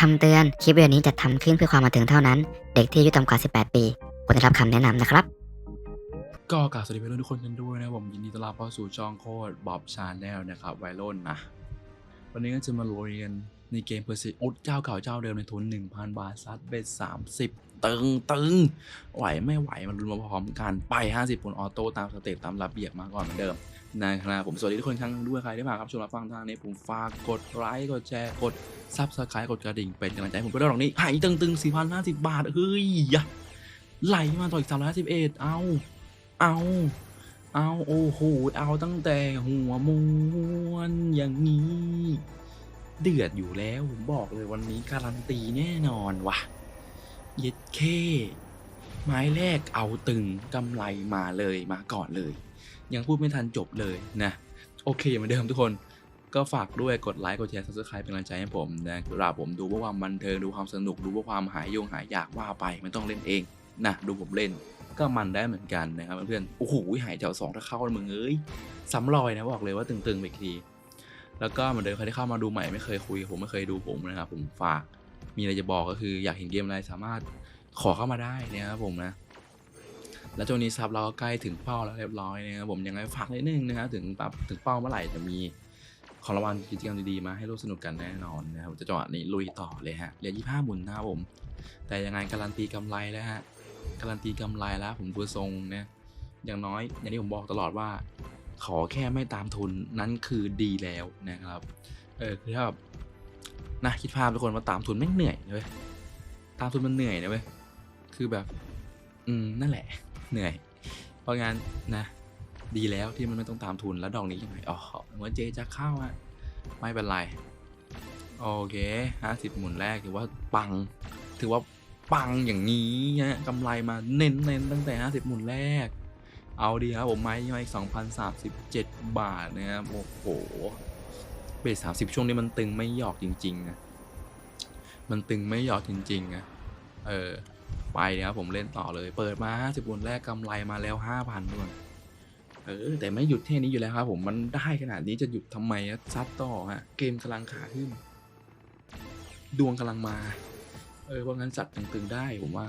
คำเตือน คลิปวิดีโอนี้จะทำขึ้นเพื่อความบันเทิงเท่านั้น เด็กที่อายุต่ำกว่า 18 ปีควรได้รับคำแนะนำนะครับ ก็กราบสวัสดีเพื่อนๆทุกคนกันด้วยนะผมยินดีต้อนรับเข้าสู่ช่องโคดบอบชาแนลนะครับไวโรนนะ วันนี้ก็จะมาโรยกันในเกมเพอร์ซิอุดเจ้าเก่าเจ้าเดิมในทุน 1,000 บาทซัดเบ็ด30 ตึงตึงไหวไม่ไหวมันรุนมาพร้อมกันไป 50ผลออโต้ตามสเต็ปตามระเบียบมาก่อนเหมือนเดิม นะครับผมสวัสดีทุกคนครั้งด้วยใครที่มาครับชมรับฟังทางนี้ผมฝากกดไลค์กดแชร์กดซับสไครต์กดกระดิ่งเป็นกำลังใจให้ผมไปด้วยหรอกนี้หายตึงตึง4,050 บาทเฮ้ยยะไหลมาต่ออีก351เอาเอาเอาโอ้โหเอาตั้งแต่หัวมวนอย่างนี้ เดือดอยู่แล้วผมบอกเลยวันนี้การันตีแน่นอนว่ะเย็ดเคไม้แรกเอาตึงกำไรมาเลยมาก่อนเลย ยังพูดไม่ทันจบเลยนะโอเคเหมือนเดิมทุกคนก็ฝากด้วยกดไลค์กดแชร์ซับสไครป์เป็นกำลังใจให้ผมนะเวลาผมดูเพื่อความบันเทิงดูความสนุกดูเพื่อความหายโยงหายอยากว่าไปไม่ต้องเล่นเองนะดูผมเล่นก็มันได้เหมือนกันนะครับเพื่อนโอ้โหหายแถวสองถ้าเข้ามึงเอ้ยซ้ำรอยนะบอกเลยว่าตึงๆไปทีแล้วก็เหมือนเดิมใครที่เข้ามาดูใหม่ไม่เคยคุย ผมไม่เคยดูผมนะครับผมฝากมีอะไรจะบอกก็คืออยากเห็นเกมอะไรสามารถขอเข้ามาได้นะครับผมนะ แล้วช่วนี้ซับเราก็ใกล้ถึงเป้าแล้วเรียบร้อยนะครับผมยังไงฝากนิดนึงนะครับถึงปับถึงเป้าเมื่อไหร่จะมีของรางวัลกิจกรรมดีๆมาให้ร่วมสนุกกันแน่นอนนะครับจะจังหวะนี้ลุยต่อเลยฮะเหลือยี่ห้าหมุนนะครับผม แต่ยังไงการันตีกำไรแล้วฮะการันตีกำไรแล้วผมดูทรงนี่ยอย่างน้อยอย่างที่ผมบอกตลอดว่า ขอแค่ไม่ตามทุนนั้นคือดีแล้วนะครับเออคือถ้าแบบนะคิดภาพทุกคนว่าตามทุนไม่เหนื่อยเลยตามทุนมันเหนื่อยนะเว้ยคือแบบ อืมนั่นแหละ เหนื่อย เพราะงั้นนะ ดีแล้วที่มันไม่ต้องตามทุนแล้วดอกนี้ยังไงอ๋อเหมือนเจจะเข้าอะไม่เป็นไรโอเคห้าสิบหมุนแรกถือว่าปัง ถือว่าปังอย่างนี้ฮะกำไรมาเน้นเน้นตั้งแต่50หมุนแรก เอาดีครับผมไม้ย่อย2,037บเจ็ดบาทนะครับโอ้โหเบส30ช่วงนี้มันตึงไม่หยอกจริงๆนะมันตึงไม่หยอกจริงๆนะเออ ไปนะครับผมเล่นต่อเลย เปิดมา50หมุนแรกกำไรมาแล้ว 5,000ด้วยเออแต่ไม่หยุดแค่นี้อยู่แล้วครับผมมันได้ขนาดนี้จะหยุดทำไมอะซัดต่อฮะเกมกำลังขาขึ้น ดวงกำลังมา เออเพราะงั้นจัดตึงๆได้ผมว่า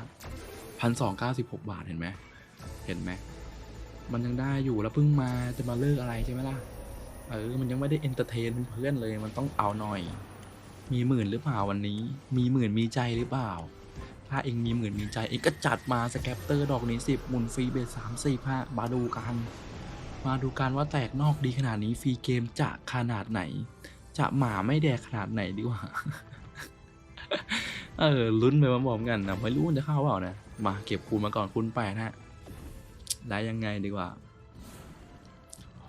พันสองเก้าสิบหกบาทเห็นไหมเห็นไหมมันยังได้อยู่แล้วเพิ่งมาจะมาเลิกอะไรใช่ไหมล่ะเออมันยังไม่ได้เอนเตอร์เทนเพื่อนเลยมันต้องเอาหน่อย มีหมื่นหรือเปล่าวันนี้ มีหมื่นมีใจหรือเปล่า ถ้าเองมีหมื่นมีใจเองก็จัดมาสแคปเตอร์ดอกนี้สิบหมุนฟรีเบสสามสี่ห้ามาดูกัน มาดูกันว่าแตกนอกดีขนาดนี้ฟรีเกมจะขนาดไหน จะหมาไม่แดกขนาดไหนดีกว่า เออลุ้นไปพร้อมๆกันนะไม่รู้จะเข้าเปล่านะ มาเก็บคูณมาก่อนคูณแปดฮะได้ยังไงดีกว่า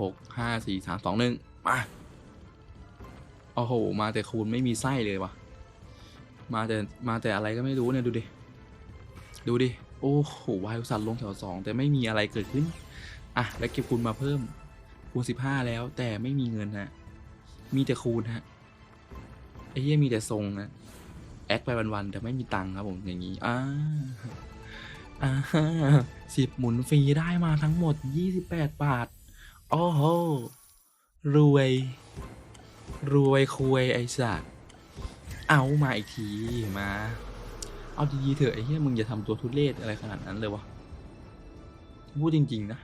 หกห้าสี่สามสองหนึ่งมาโอ้โห มาแต่คูณไม่มีไส้เลยวะ มาแต่มาแต่อะไรก็ไม่รู้เนี่ยดูดิ ดูดิ โอ้โหวายอุตสัตว์ลงแถวสองแต่ไม่มีอะไรเกิดขึ้น อะ แล้วเก็บคูณมาเพิ่ม คูณสิบห้าแล้ว แต่ไม่มีเงินฮะ มีแต่คูณฮะไอ้เหี้ยมีแต่ทรงนะ แอคไปวันๆแต่ไม่มีตังค์ครับผมอย่างนี้ อ่าอ่าสิบหมุนฟรีได้มาทั้งหมด28บาท โอ้โห รวย รวยคุยไอ้สัตว์ เอามาอีกทีมา เอาดีๆเถอะไอ้เหี้ยมึงอย่าทำตัวทุเรศอะไรขนาดนั้นเลยวะพูดจริง ๆ นะ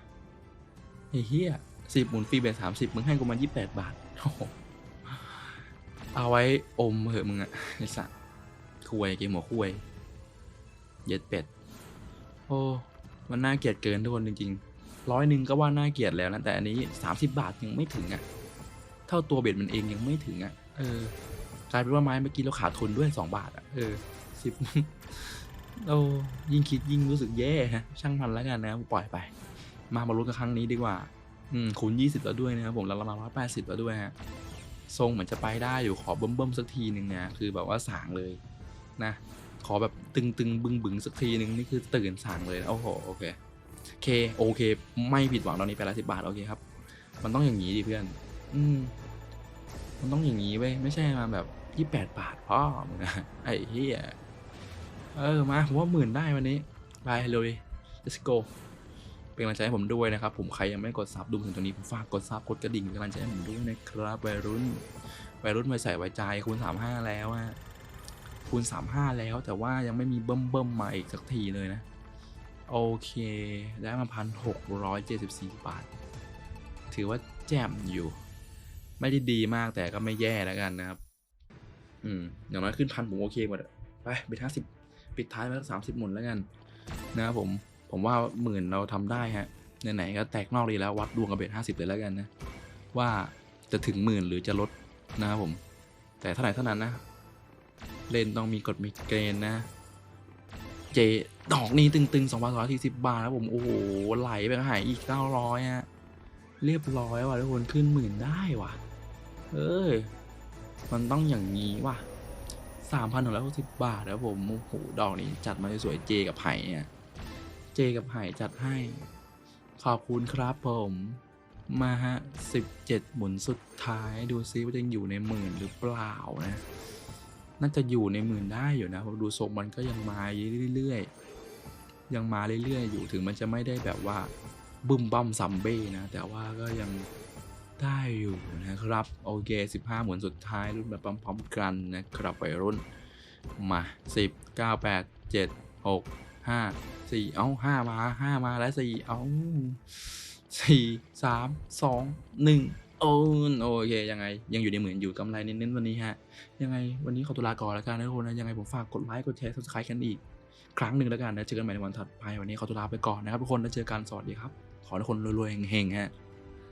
ไอ้เหี้ยสิบหมุนฟรีเป็นสามสิบมึงให้กูมา28บาทโอ้โหเอาไว้อมเหอะมึงอะไอ้สัตว์คุยเกมหัวคุยเย็ดเป็ด โอ้มันน่าเกลียดเกินทุกคนจริงๆร้อยหนึ่งก็ว่าน่าเกลียดแล้วนะแต่อันนี้สามสิบบาทยังไม่ถึงอะ่ะ เท่าตัวเบ็ดมันเองยังไม่ถึงอะ่ะ เออ ลายเป็นว่าไม้เมื่อกี้เราขาดทุนด้วยสองบาทอะ่ะเออสิบโอ้ยิ่งคิดยิ่งรู้สึกแย่ฮะช่างมันแล้วกันนะปล่อยไป มามาลุ้นกันครั้งนี้ดีกว่า อืมคูณยี่สิบแล้วด้วยนะครับผมแล้วเรามาร้อยแปดสิบแล้วด้วยฮะทรงเหมือนจะไปได้อยู่ขอเบิ่มๆสักทีหนึ่งนะคือแบบว่าสางเลยนะ ขอแบบตึงๆ บึงๆสักทีหนึ่งนี่คือตื่นสางเลยโอ้โหโอเคโอเคโอเค ไม่ผิดหวังตอนนี้ไปละสิบบาทโอเคครับ มันต้องอย่างนี้ดิเพื่อน อืมมันต้องอย่างนี้เว้ยไม่ใช่มาแบบ ยี่แปดบาทพ่อมึงนะไอ้เหี้ยเออมาผมว่าหมื่นได้วันนี้ไปเลย let's go เป็นกำลังใจให้ผมด้วยนะครับ ผมใครยังไม่กดซับดูถึงตรงนี้ผมฝากกดซับกดกระดิ่งเป็นกำลังใจให้ผมด้วยนะครับวัยรุ่นวัยรุ่นวัยใส่วัยใจคูณสามห้าแล้วอะคูคูณ35แล้วแต่ว่ายังไม่มีเบิ่มเบิ่มมาอีกสักทีเลยนะ โอเค ได้มาพันหกร้อยเจ็ดสิบสี่บาท ถือว่าแจ่มอยู่ ไม่ได้ดีมากแต่ก็ไม่แย่แล้วกันนะครับ อืมอย่างน้อยขึ้นพันผมโอเคหมดไปปิดห้าสิบปิดท้ายไว้สามสิบหมุนแล้วกัน นะครับผมผมว่าหมื่นเราทำได้ฮะไหนๆก็แตกนอกดีแล้ววัดดวงกับเบ็ดห้าสิบเลยแล้วกันนะ ว่าจะถึงหมื่นหรือจะลดนะครับผม แต่เท่าไหร่เท่านั้นนะ เล่นต้องมีกฎมีเกณฑ์นะ เจดอกนี้ตึงๆ2 2 4 0บบาทแล้วผมโอ้โหไหลไปหายอีก900ฮะเรียบร้อยว่ะทุกคนขึ้นหมื่นได้ว่ะ เอ้ย มันต้องอย่างนี้ว่ะสามพันหนึ่งร้อยหกสิบบาทแล้วผมโอ้โหดอกนี้จัดมาสวยเจกับไห่เนี่ย เจกับไห่จัดให้ ขอบคุณครับผม มาฮะสิบเจ็ดหมุนสุดท้ายดูซิว่าจะยังอยู่ในหมื่นหรือเปล่านะ น่าจะอยู่ในหมื่นได้อยู่นะเพราะดูทรงมันก็ยังมาเรื่อยๆยังมาเรื่อยๆอยู่ถึงมันจะไม่ได้แบบว่าบึ้มบั้มซัมเบ้นะ แต่ว่าก็ยัง ได้อยู่นะครับ โอเค 15 หมุนสุดท้ายรุ่นแบบพร้อมๆกันนะครับวัยรุ่นมา 10 9 8 7 6 5 4 เอ้า5มา 5 มาแล้ว 4 เอา4 3 2 1 โอ้โอเค ยังไง ยังอยู่ในหมื่นอยู่กำไรเน้นๆวันนี้ฮะ ยังไงวันนี้ขอตัวลาก่อนแล้วกันนะทุกคนนะยังไงผมฝากกดไลค์กดแชร์ subscribe กันอีก ครั้งหนึ่งแล้วกันนะเจอกันใหม่ในวันถัดไปวันนี้ขอตัวลาไปก่อนนะครับทุกคนแล้วเจอกันสวัสดีครับ ขอทุกคนรวยๆเฮงๆฮะ